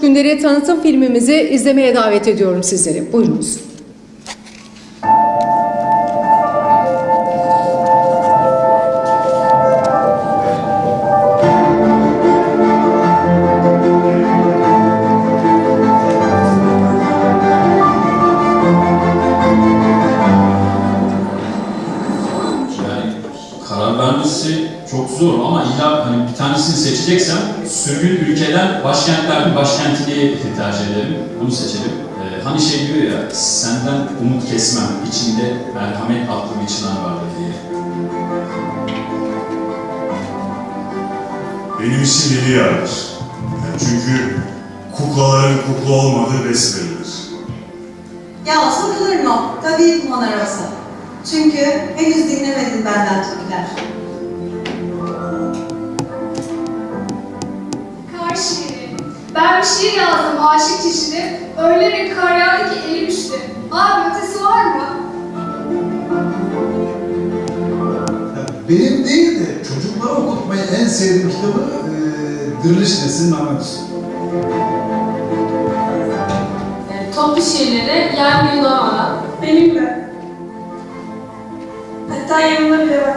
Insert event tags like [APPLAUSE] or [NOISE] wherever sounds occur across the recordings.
Günleri tanıtım filmimizi izlemeye davet ediyorum sizleri. Buyurunuz. Benim için yeni yerdir. Yani çünkü kuklaların kukla olmadığı besbellidir. Ya sıkılır mı? Tabii ki Monaros'a. Çünkü henüz dinlemedin benden türküler. Kar şiiri. Ben bir şiir yazdım aşık çeşidi. Öyle bir kar yağdı ki elim üştü. Abi ötesi var mı? Benim değil de çocuklara okutmayı en sevdiğim kitabı e, Diriliş Nesin Mehmet Usta. Toplu şiirleri yer yılamadan. Benim de. Hatta yanımda bile var.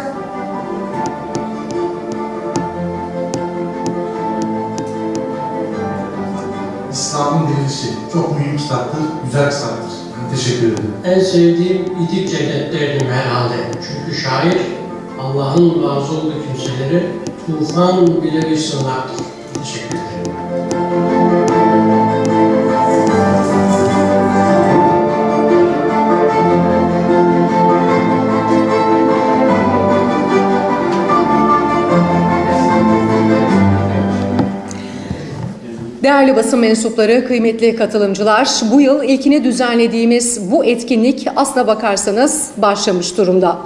İslam'ın Dirilişi. Çok mühim kitaptır, güzel kitaptır. Teşekkür ederim. En sevdiğim İdip Cennetlerdim herhalde. Çünkü şair Allah'ın razı olduğu kimseleri tufan bile bir sığınaktır. Teşekkür ederim. Değerli basın mensupları, kıymetli katılımcılar, bu yıl ilkini düzenlediğimiz bu etkinlik aslına bakarsanız başlamış durumda.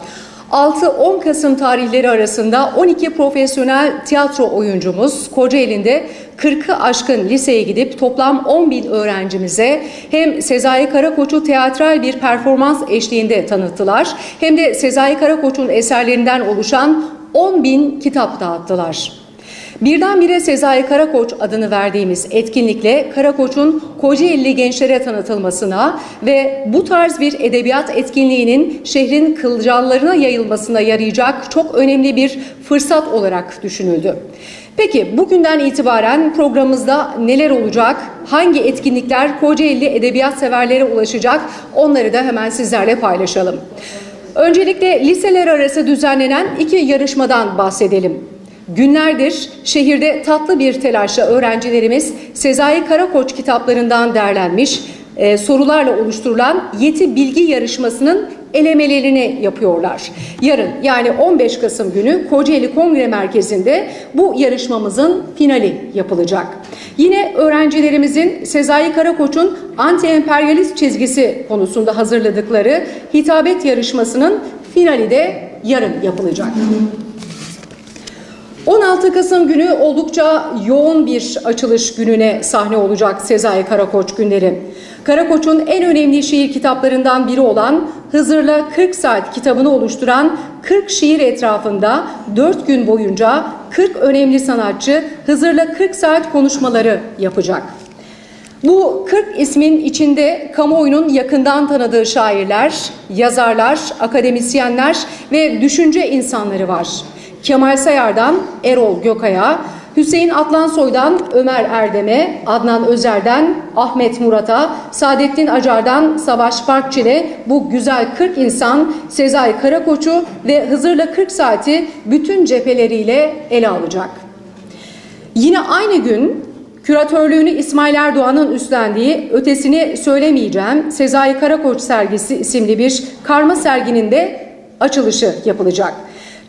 6-10 Kasım tarihleri arasında 12 profesyonel tiyatro oyuncumuz Kocaeli'nde 40'ı aşkın liseye gidip toplam 10 bin öğrencimize hem Sezai Karakoç'u teatral bir performans eşliğinde tanıttılar hem de Sezai Karakoç'un eserlerinden oluşan 10 bin kitap dağıttılar. Birdenbire Sezai Karakoç adını verdiğimiz etkinlikle Karakoç'un Kocaeli gençlere tanıtılmasına ve bu tarz bir edebiyat etkinliğinin şehrin kılcallarına yayılmasına yarayacak çok önemli bir fırsat olarak düşünüldü. Peki bugünden itibaren programımızda neler olacak? Hangi etkinlikler Kocaeli edebiyat severlere ulaşacak? Onları da hemen sizlerle paylaşalım. Öncelikle liseler arası düzenlenen iki yarışmadan bahsedelim. Günlerdir şehirde tatlı bir telaşla öğrencilerimiz Sezai Karakoç kitaplarından derlenmiş e, sorularla oluşturulan Yeti Bilgi Yarışması'nın elemelerini yapıyorlar. Yarın yani 15 Kasım günü Kocaeli Kongre Merkezi'nde bu yarışmamızın finali yapılacak. Yine öğrencilerimizin Sezai Karakoç'un anti-emperyalist çizgisi konusunda hazırladıkları hitabet yarışmasının finali de yarın yapılacak. 16 Kasım günü oldukça yoğun bir açılış gününe sahne olacak Sezai Karakoç günleri. Karakoç'un en önemli şiir kitaplarından biri olan Hızır'la 40 Saat kitabını oluşturan 40 şiir etrafında 4 gün boyunca 40 önemli sanatçı Hızır'la 40 saat konuşmaları yapacak. Bu 40 ismin içinde kamuoyunun yakından tanıdığı şairler, yazarlar, akademisyenler ve düşünce insanları var. Kemal Sayar'dan Erol Gökay'a, Hüseyin Atlansoy'dan Ömer Erdem'e, Adnan Özer'den Ahmet Murat'a, Saadettin Acar'dan Savaş Parkçil'e bu güzel 40 insan Sezai Karakoç'u ve Hızır'la 40 saati bütün cepheleriyle ele alacak. Yine aynı gün Küratörlüğünü İsmail Erdoğan'ın üstlendiği Ötesini Söylemeyeceğim Sezai Karakoç sergisi isimli bir karma serginin de açılışı yapılacak.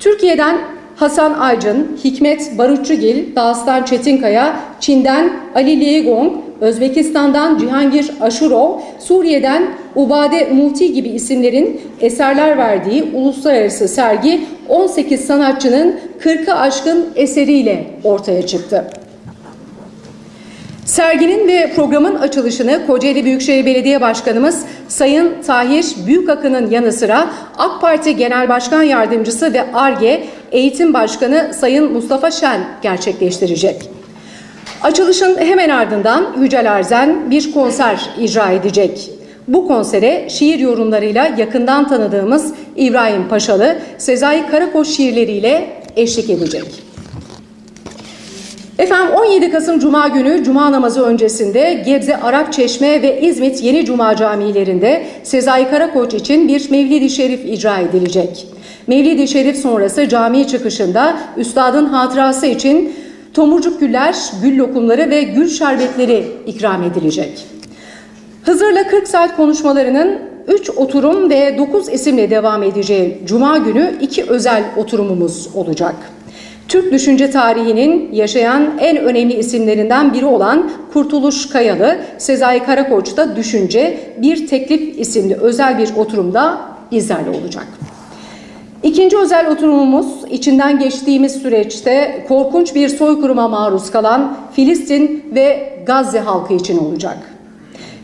Türkiye'den Hasan Aycın, Hikmet Barutçugil, Dağıstan Çetinkaya, Çin'den Ali Liegong, Özbekistan'dan Cihangir Aşurov, Suriye'den Ubade Muti gibi isimlerin eserler verdiği uluslararası sergi 18 sanatçının 40'ı aşkın eseriyle ortaya çıktı. Serginin ve programın açılışını Kocaeli Büyükşehir Belediye Başkanımız Sayın Tahir Büyükakın'ın yanı sıra AK Parti Genel Başkan Yardımcısı ve ARGE Eğitim Başkanı Sayın Mustafa Şen gerçekleştirecek. Açılışın hemen ardından Yücel Erzen bir konser icra edecek. Bu konsere şiir yorumlarıyla yakından tanıdığımız İbrahim Paşalı, Sezai Karakoç şiirleriyle eşlik edecek. Efendim 17 Kasım Cuma günü Cuma namazı öncesinde Gebze Arapçeşme ve İzmit Yeni Cuma camilerinde Sezai Karakoç için bir Mevlid-i Şerif icra edilecek. Mevlid-i Şerif sonrası cami çıkışında Üstadın hatırası için tomurcuk güller, gül lokumları ve gül şerbetleri ikram edilecek. Hızır'la 40 saat konuşmalarının 3 oturum ve 9 isimle devam edeceği Cuma günü iki özel oturumumuz olacak. Türk düşünce tarihinin yaşayan en önemli isimlerinden biri olan Kurtuluş Kayalı, Sezai Karakoç'ta Düşünce Bir Teklif isimli özel bir oturumda bizlerle olacak. İkinci özel oturumumuz içinden geçtiğimiz süreçte korkunç bir soykırıma maruz kalan Filistin ve Gazze halkı için olacak.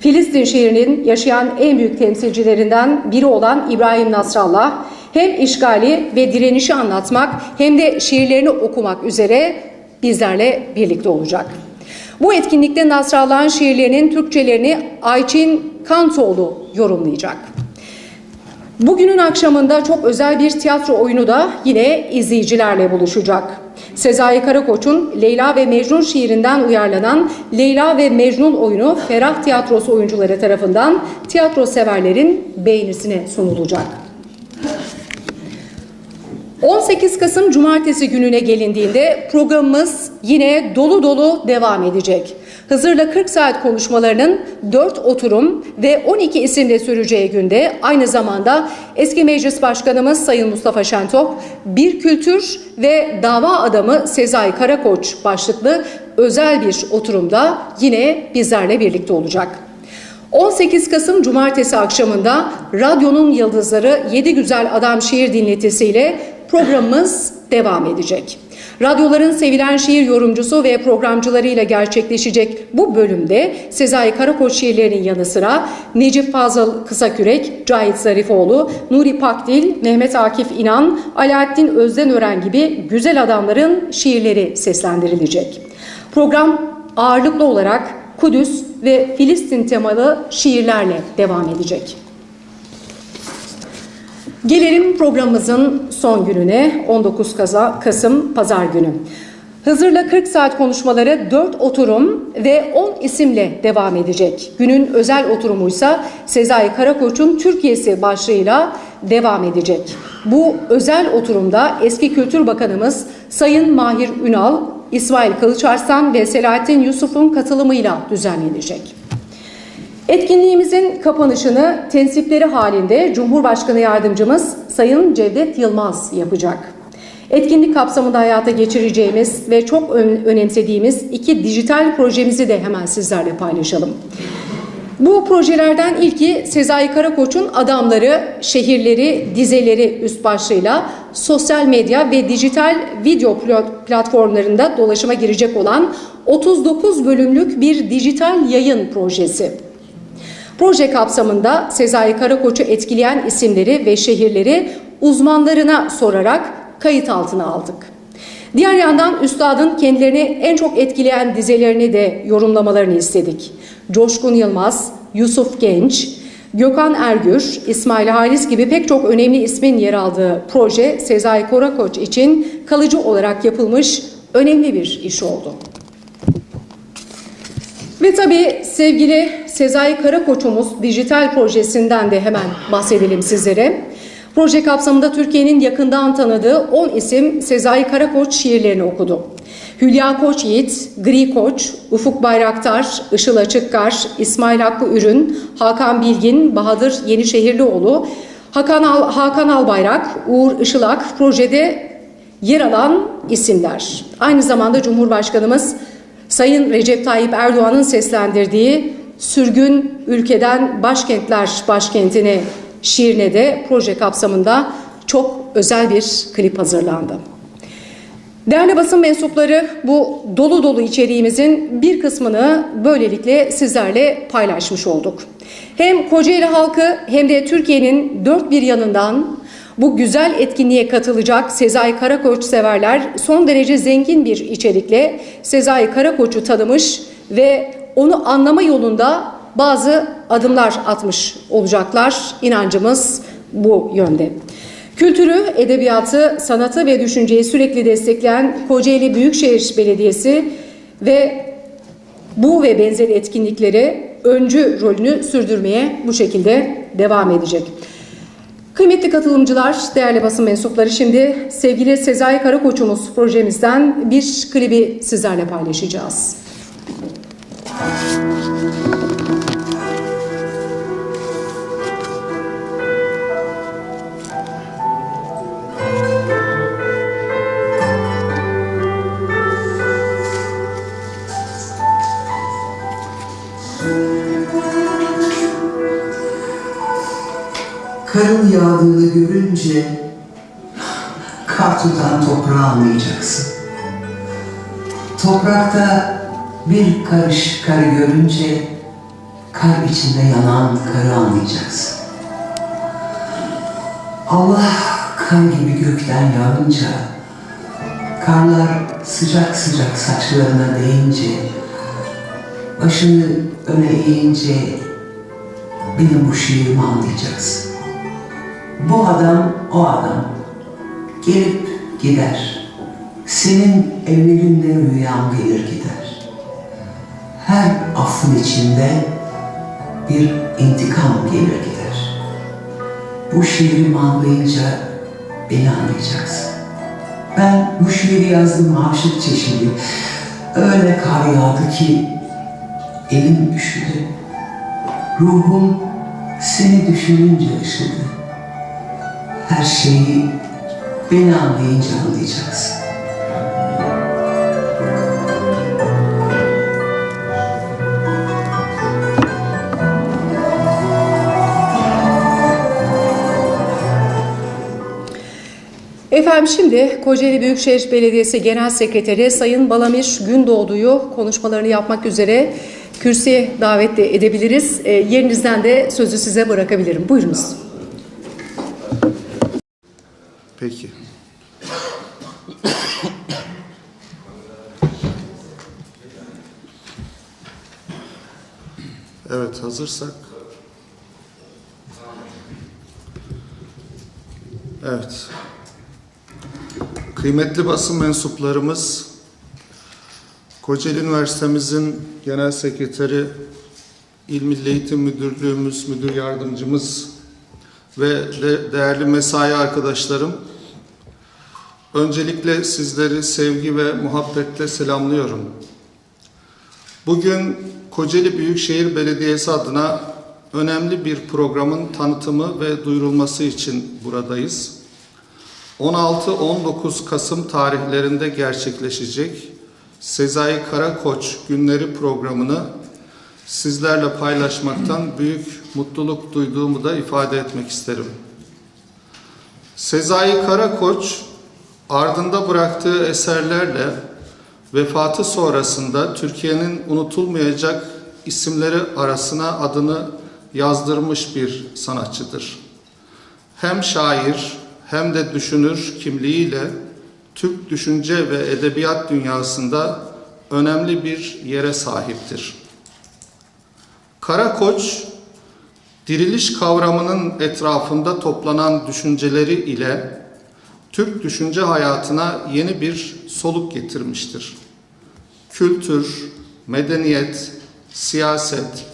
Filistin şehrinin yaşayan en büyük temsilcilerinden biri olan İbrahim Nasrallah hem işgali ve direnişi anlatmak hem de şiirlerini okumak üzere bizlerle birlikte olacak. Bu etkinlikte Nasrallah'ın şiirlerinin Türkçelerini Ayçin Kantoğlu yorumlayacak. Bugünün akşamında çok özel bir tiyatro oyunu da yine izleyicilerle buluşacak. Sezai Karakoç'un Leyla ve Mecnun şiirinden uyarlanan Leyla ve Mecnun oyunu Ferah Tiyatrosu oyuncuları tarafından tiyatro severlerin beğenisine sunulacak. 18 Kasım Cumartesi gününe gelindiğinde programımız yine dolu dolu devam edecek. Hızır'la 40 saat konuşmalarının 4 oturum ve 12 isimle süreceği günde aynı zamanda eski meclis başkanımız Sayın Mustafa Şentop, bir kültür ve dava adamı Sezai Karakoç başlıklı özel bir oturumda yine bizlerle birlikte olacak. 18 Kasım Cumartesi akşamında Radyonun Yıldızları 7 Güzel Adam şiir dinletisiyle programımız devam edecek. Radyoların sevilen şiir yorumcusu ve programcılarıyla gerçekleşecek bu bölümde Sezai Karakoç şiirlerinin yanı sıra Necip Fazıl Kısakürek, Cahit Zarifoğlu, Nuri Pakdil, Mehmet Akif İnan, Alaaddin Özdenören gibi güzel adamların şiirleri seslendirilecek. Program ağırlıklı olarak Kudüs ve Filistin temalı şiirlerle devam edecek. Gelelim programımızın son gününe 19 Kasım Pazar günü. Hızır'la 40 saat konuşmaları 4 oturum ve 10 isimle devam edecek. Günün özel oturumuysa Sezai Karakoç'un Türkiye'si başlığıyla devam edecek. Bu özel oturumda eski Kültür Bakanımız Sayın Mahir Ünal, İsmail Kılıçarslan ve Selahattin Yusuf'un katılımıyla düzenlenecek. Etkinliğimizin kapanışını tensipleri halinde Cumhurbaşkanı Yardımcımız Sayın Cevdet Yılmaz yapacak. Etkinlik kapsamında hayata geçireceğimiz ve çok önemsediğimiz iki dijital projemizi de hemen sizlerle paylaşalım. Bu projelerden ilki Sezai Karakoç'un Adamları, Şehirleri, Dizeleri üst başlığıyla sosyal medya ve dijital video platformlarında dolaşıma girecek olan 39 bölümlük bir dijital yayın projesi. Proje kapsamında Sezai Karakoç'u etkileyen isimleri ve şehirleri uzmanlarına sorarak kayıt altına aldık. Diğer yandan üstadın kendilerini en çok etkileyen dizelerini de yorumlamalarını istedik. Coşkun Yılmaz, Yusuf Genç, Gökhan Ergür, İsmail Halis gibi pek çok önemli ismin yer aldığı proje Sezai Karakoç için kalıcı olarak yapılmış önemli bir iş oldu. Ve tabii sevgili Sezai Karakoç'umuz dijital projesinden de hemen bahsedelim sizlere. Proje kapsamında Türkiye'nin yakından tanıdığı 10 isim Sezai Karakoç şiirlerini okudu. Hülya Koç Yiğit, Gri Koç, Ufuk Bayraktar, Işıl Açıkkar, İsmail Hakkı Ürün, Hakan Bilgin, Bahadır Yenişehirlioğlu, Hakan, Al Hakan Albayrak, Uğur Işılak projede yer alan isimler. Aynı zamanda Cumhurbaşkanımız Sayın Recep Tayyip Erdoğan'ın seslendirdiği Sürgün Ülkeden Başkentler Başkentine şiirine de proje kapsamında çok özel bir klip hazırlandı. Değerli basın mensupları bu dolu dolu içeriğimizin bir kısmını böylelikle sizlerle paylaşmış olduk. Hem Kocaeli halkı hem de Türkiye'nin dört bir yanından Bu güzel etkinliğe katılacak Sezai Karakoç severler son derece zengin bir içerikle Sezai Karakoç'u tanımış ve onu anlama yolunda bazı adımlar atmış olacaklar. İnancımız bu yönde. Kültürü, edebiyatı, sanatı ve düşünceyi sürekli destekleyen Kocaeli Büyükşehir Belediyesi ve bu ve benzeri etkinliklere öncü rolünü sürdürmeye bu şekilde devam edecek. Kıymetli katılımcılar, değerli basın mensupları şimdi sevgili Sezai Karakoç'umuz projemizden bir klibi sizlerle paylaşacağız. Karın yağdığını görünce kar tutan toprağı anlayacaksın. Toprakta bir karış karı görünce kar içinde yanan karı anlayacaksın. Allah kan gibi gökten yağınca karlar sıcak sıcak saçlarına değince başını öne eğince benim bu şiirimi anlayacaksın. Bu adam o adam. Gelip gider. Senin evlerinde rüyam gelir gider. Her affın içinde bir intikam gelir gider. Bu şiirimi anlayınca beni anlayacaksın. Ben bu şiiri yazdım aşık çeşidi. Öyle kar yağdı ki elim üşüdü. Ruhum seni düşününce ışıdı. Her şeyi beni anlayınca anlayacaksın. Efendim şimdi Kocaeli Büyükşehir Belediyesi Genel Sekreteri Sayın Balamir Gündoğdu'yu konuşmalarını yapmak üzere kürsüye davet de edebiliriz. E, yerinizden de sözü size bırakabilirim. Buyurunuz. Peki. Evet, hazırsak. Evet. Kıymetli basın mensuplarımız, Kocaeli Üniversitemizin Genel Sekreteri, İl Milli Eğitim Müdürlüğümüz, Müdür Yardımcımız ve de değerli mesai arkadaşlarım, öncelikle sizleri sevgi ve muhabbetle selamlıyorum. Bugün Kocaeli Büyükşehir Belediyesi adına önemli bir programın tanıtımı ve duyurulması için buradayız. 16-19 Kasım tarihlerinde gerçekleşecek Sezai Karakoç Günleri programını sizlerle paylaşmaktan büyük mutluluk duyduğumu da ifade etmek isterim. Sezai Karakoç ardında bıraktığı eserlerle vefatı sonrasında Türkiye'nin unutulmayacak isimleri arasına adını yazdırmış bir sanatçıdır. Hem şair hem de düşünür kimliğiyle Türk düşünce ve edebiyat dünyasında önemli bir yere sahiptir. Karakoç, diriliş kavramının etrafında toplanan düşünceleri ile Türk düşünce hayatına yeni bir soluk getirmiştir. Kültür, medeniyet, siyaset,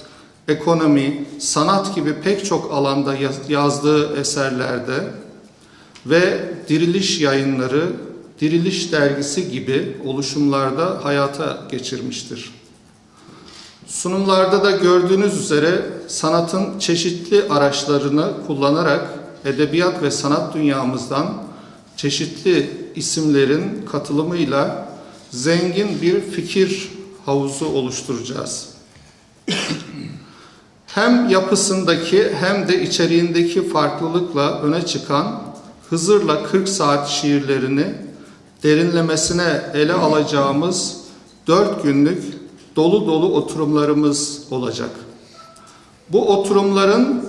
ekonomi, sanat gibi pek çok alanda yazdığı eserlerde ve Diriliş Yayınları, Diriliş Dergisi gibi oluşumlarda hayata geçirmiştir. Sunumlarda da gördüğünüz üzere sanatın çeşitli araçlarını kullanarak edebiyat ve sanat dünyamızdan çeşitli isimlerin katılımıyla zengin bir fikir havuzu oluşturacağız. hem yapısındaki hem de içeriğindeki farklılıkla öne çıkan Hızır'la 40 saat şiirlerini derinlemesine ele alacağımız dört günlük dolu dolu oturumlarımız olacak. Bu oturumların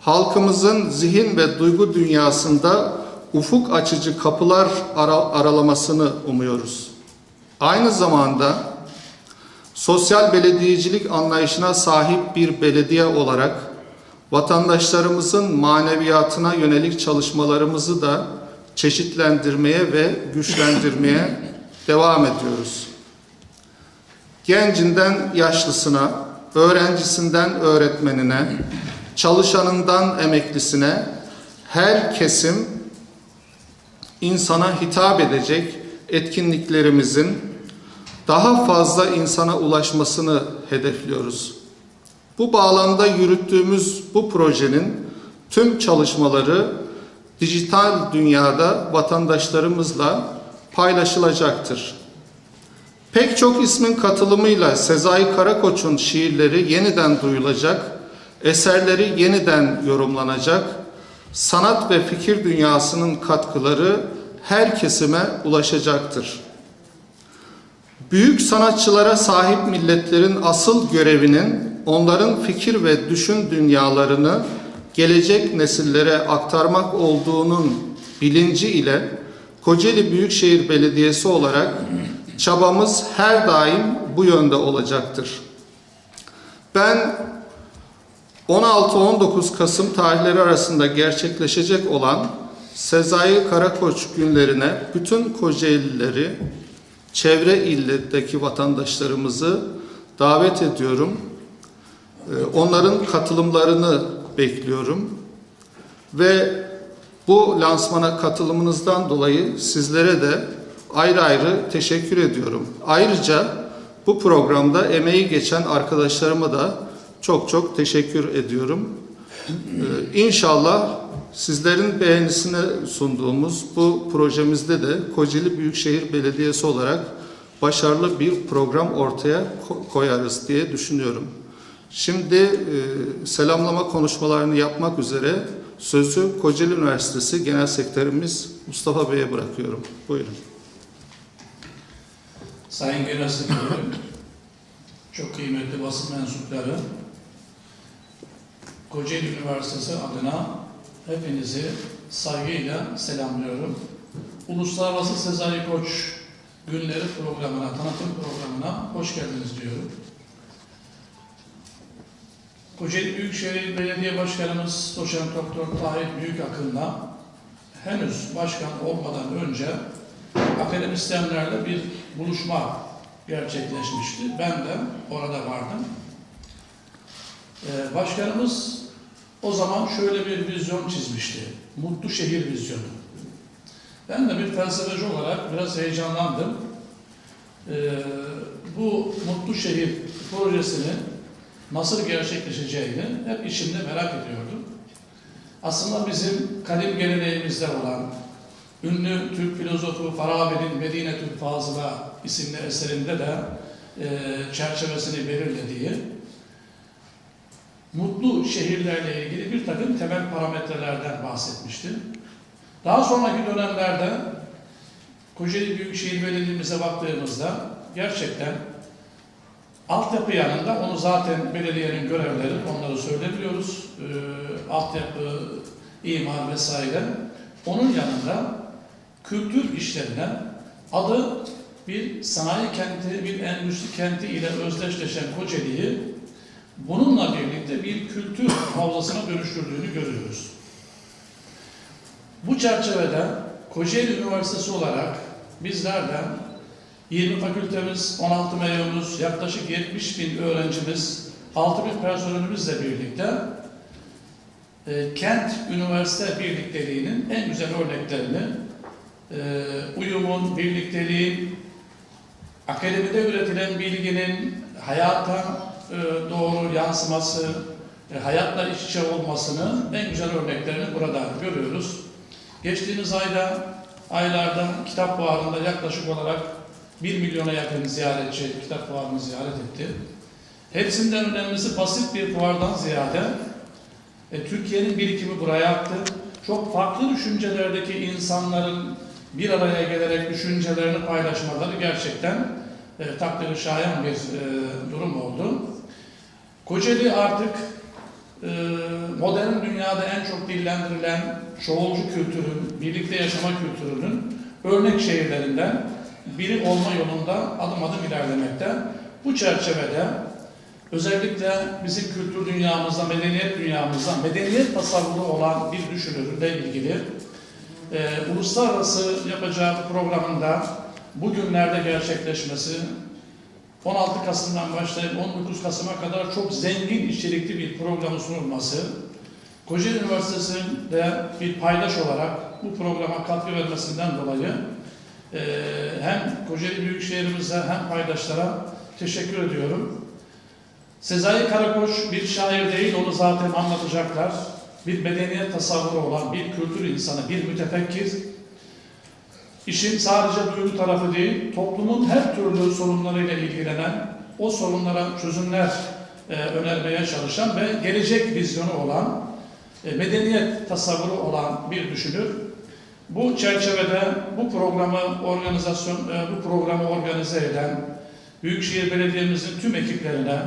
halkımızın zihin ve duygu dünyasında ufuk açıcı kapılar ara- aralamasını umuyoruz. Aynı zamanda sosyal belediyecilik anlayışına sahip bir belediye olarak vatandaşlarımızın maneviyatına yönelik çalışmalarımızı da çeşitlendirmeye ve güçlendirmeye [LAUGHS] devam ediyoruz. Gencinden yaşlısına, öğrencisinden öğretmenine, çalışanından emeklisine her kesim insana hitap edecek etkinliklerimizin daha fazla insana ulaşmasını hedefliyoruz. Bu bağlamda yürüttüğümüz bu projenin tüm çalışmaları dijital dünyada vatandaşlarımızla paylaşılacaktır. Pek çok ismin katılımıyla Sezai Karakoç'un şiirleri yeniden duyulacak, eserleri yeniden yorumlanacak, sanat ve fikir dünyasının katkıları her kesime ulaşacaktır. Büyük sanatçılara sahip milletlerin asıl görevinin onların fikir ve düşün dünyalarını gelecek nesillere aktarmak olduğunun bilinci ile Kocaeli Büyükşehir Belediyesi olarak çabamız her daim bu yönde olacaktır. Ben 16-19 Kasım tarihleri arasında gerçekleşecek olan Sezai Karakoç günlerine bütün Kocaelileri, çevre ildeki vatandaşlarımızı davet ediyorum. Ee, Onların katılımlarını bekliyorum. Ve bu lansmana katılımınızdan dolayı sizlere de ayrı ayrı teşekkür ediyorum. Ayrıca bu programda emeği geçen arkadaşlarıma da çok çok teşekkür ediyorum. Ee, İnşallah sizlerin beğenisine sunduğumuz bu projemizde de Kocaeli Büyükşehir Belediyesi olarak başarılı bir program ortaya ko- koyarız diye düşünüyorum. Şimdi e, selamlama konuşmalarını yapmak üzere sözü Kocaeli Üniversitesi Genel Sekreterimiz Mustafa Bey'e bırakıyorum. Buyurun. Sayın Genel Sekreterim, çok kıymetli basın mensupları, Kocaeli Üniversitesi adına hepinizi saygıyla selamlıyorum. Uluslararası Sezai Koç Günleri programına, tanıtım programına hoş geldiniz diyorum. Kocaeli Büyükşehir Belediye Başkanımız Doçent Doktor Tahir Büyükakın'la henüz başkan olmadan önce akademisyenlerle bir buluşma gerçekleşmişti. Ben de orada vardım. Ee, başkanımız o zaman şöyle bir vizyon çizmişti. Mutlu şehir vizyonu. Ben de bir felsefeci olarak biraz heyecanlandım. Ee, bu mutlu şehir projesinin nasıl gerçekleşeceğini hep içimde merak ediyordum. Aslında bizim kadim geleneğimizde olan ünlü Türk filozofu Farabi'nin Medine Türk Fazıla isimli eserinde de e, çerçevesini belirlediği mutlu şehirlerle ilgili bir takım temel parametrelerden bahsetmişti. Daha sonraki dönemlerde Kocaeli Büyükşehir Belediye'mize baktığımızda gerçekten altyapı yanında onu zaten belediyenin görevleri onları söyleyebiliyoruz. E, altyapı, imar vesaire. Onun yanında kültür işlerine adı bir sanayi kenti, bir endüstri kenti ile özdeşleşen Kocaeli'yi bununla birlikte bir kültür havzasına dönüştürdüğünü görüyoruz. Bu çerçevede Kocaeli Üniversitesi olarak bizlerden 20 fakültemiz, 16 meyonumuz, yaklaşık 70 bin öğrencimiz, 6 bin personelimizle birlikte e, kent üniversite birlikteliğinin en güzel örneklerini e, uyumun, birlikteliğin, akademide üretilen bilginin hayata e, doğru yansıması, e, hayatla iç içe olmasının en güzel örneklerini burada görüyoruz. Geçtiğimiz ayda, aylarda kitap fuarında yaklaşık olarak 1 milyona yakın ziyaretçi kitap fuarını ziyaret etti. Hepsinden önemlisi basit bir fuardan ziyade e, Türkiye'nin birikimi buraya aktı. Çok farklı düşüncelerdeki insanların bir araya gelerek düşüncelerini paylaşmaları gerçekten e, takdiri şayan bir e, durum oldu. Kocaeli artık e, modern dünyada en çok dillendirilen çoğulcu kültürün, birlikte yaşama kültürünün örnek şehirlerinden biri olma yolunda adım adım ilerlemekte. Bu çerçevede özellikle bizim kültür dünyamızda, medeniyet dünyamızda medeniyet tasavvuru olan bir düşünürle ilgili e, uluslararası yapacağı programında bugünlerde gerçekleşmesi 16 Kasım'dan başlayıp 19 Kasım'a kadar çok zengin içerikli bir programın sunulması, Kocaeli Üniversitesi'nde bir paydaş olarak bu programa katkı vermesinden dolayı e, hem Kocaeli Büyükşehir'imize hem paydaşlara teşekkür ediyorum. Sezai Karakoç bir şair değil, onu zaten anlatacaklar. Bir medeniyet tasavvuru olan bir kültür insanı, bir mütefekkir. İşin sadece duygu tarafı değil, toplumun her türlü sorunlarıyla ilgilenen, o sorunlara çözümler e, önermeye çalışan ve gelecek vizyonu olan, e, medeniyet tasavvuru olan bir düşünür. Bu çerçevede bu programı organizasyon, e, bu programı organize eden Büyükşehir Belediye'mizin tüm ekiplerine,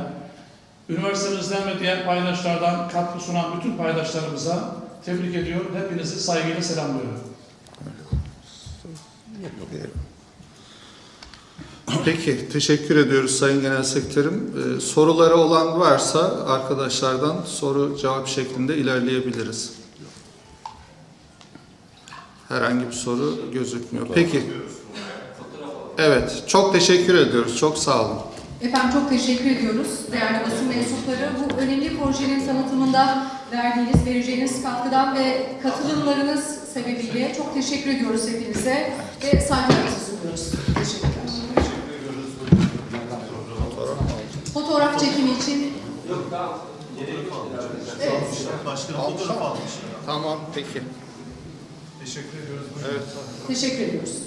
üniversitemizden ve diğer paydaşlardan katkı sunan bütün paydaşlarımıza tebrik ediyor. Hepinizi saygıyla selamlıyorum. Peki, teşekkür ediyoruz Sayın Genel Sekreterim. Ee, soruları olan varsa arkadaşlardan soru cevap şeklinde ilerleyebiliriz. Herhangi bir soru gözükmüyor. Peki. Evet, çok teşekkür ediyoruz. Çok sağ olun. Efendim çok teşekkür ediyoruz değerli basın mensupları. Bu önemli projenin tanıtımında verdiğiniz, vereceğiniz katkıdan ve katılımlarınız sebebiyle çok teşekkür ediyoruz hepinize ve saygılarımızı sunuyoruz. Teşekkürler. Fotoğraf çekimi için Evet. Tamam, peki. Teşekkür ediyoruz. Evet. Teşekkür ediyoruz.